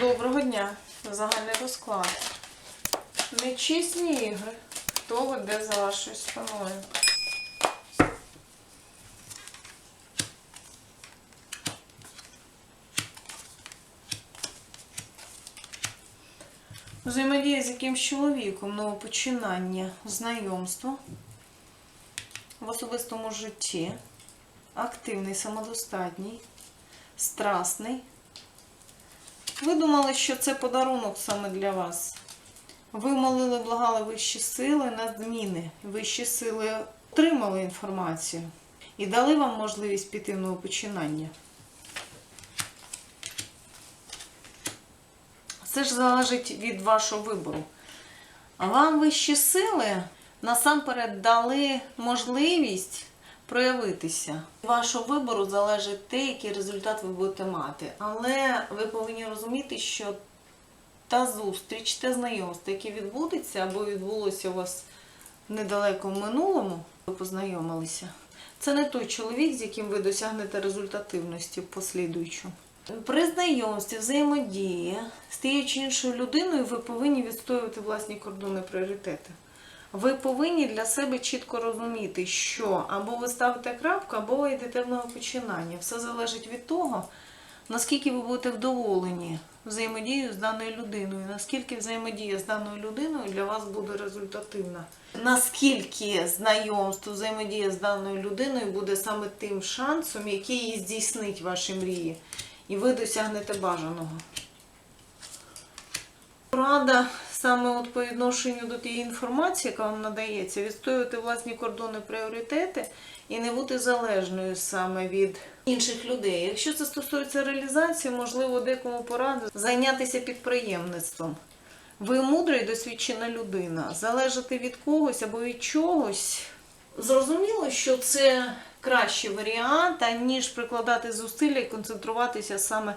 Доброго дня. Загальний розклад. Нечисні ігри. Хто веде за вашою спиною? Взаємодія з якимсь чоловіком, новопочинання, знайомство в особистому житті, активний, самодостатній, страсний. Ви думали, що це подарунок саме для вас. Ви молили, благали вищі сили на зміни. Вищі сили отримали інформацію і дали вам можливість піти в новопочинання. Це ж залежить від вашого вибору. А вам вищі сили насамперед дали можливість проявитися. Вашого вибору залежить те, який результат ви будете мати. Але ви повинні розуміти, що та зустріч, те знайомство, яке відбудеться або відбулося у вас недалеко в минулому, ви познайомилися, це не той чоловік, з яким ви досягнете результативності в послідуючому. При знайомстві, взаємодії з тією чи іншою людиною ви повинні відстоювати власні кордони пріоритети. Ви повинні для себе чітко розуміти, що або ви ставите крапку, або ви йдете в новопочинання. Все залежить від того, наскільки ви будете вдоволені взаємодією з даною людиною, наскільки взаємодія з даною людиною для вас буде результативна. Наскільки знайомство, взаємодія з даною людиною буде саме тим шансом, який її здійснить ваші мрії, і ви досягнете бажаного. Порада саме от по відношенню до тієї інформації, яка вам надається, відстоювати власні кордони, пріоритети і не бути залежною саме від інших людей. Якщо це стосується реалізації, можливо, декому пораду зайнятися підприємництвом. Ви мудра і досвідчена людина. Залежати від когось або від чогось. Зрозуміло, що це кращий варіант, аніж прикладати зусилля і концентруватися саме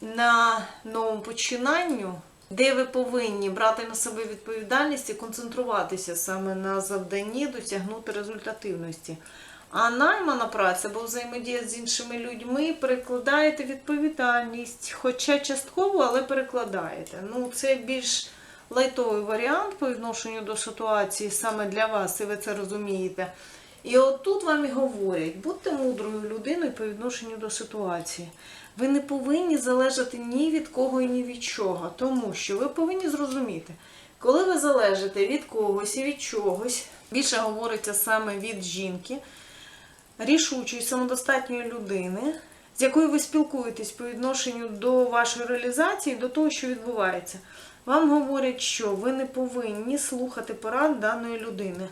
на новому починанню, де ви повинні брати на себе відповідальність і концентруватися саме на завданні, досягнути результативності. А наймана праця або взаємодія з іншими людьми перекладаєте відповідальність, хоча частково, але перекладаєте. Ну, це більш лайтовий варіант по відношенню до ситуації саме для вас, і ви це розумієте. І от тут вам і говорять, будьте мудрою людиною по відношенню до ситуації. Ви не повинні залежати ні від кого і ні від чого, тому що ви повинні зрозуміти, коли ви залежите від когось і від чогось, більше говориться саме від жінки, рішучої, самодостатньої людини, з якою ви спілкуєтесь по відношенню до вашої реалізації, до того, що відбувається. Вам говорять, що ви не повинні слухати порад даної людини.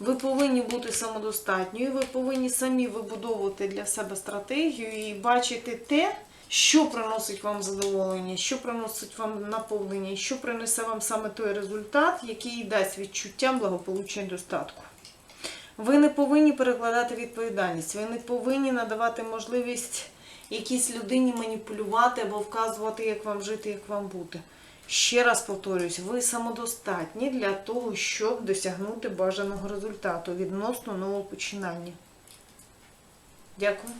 Ви повинні бути самодостатньою, ви повинні самі вибудовувати для себе стратегію і бачити те, що приносить вам задоволення, що приносить вам наповнення, що принесе вам саме той результат, який дасть відчуття благополуччя і достатку. Ви не повинні перекладати відповідальність, ви не повинні надавати можливість якійсь людині маніпулювати або вказувати, як вам жити, як вам бути. Ще раз повторюсь, ви самодостатні для того, щоб досягнути бажаного результату відносно нового починання. Дякую.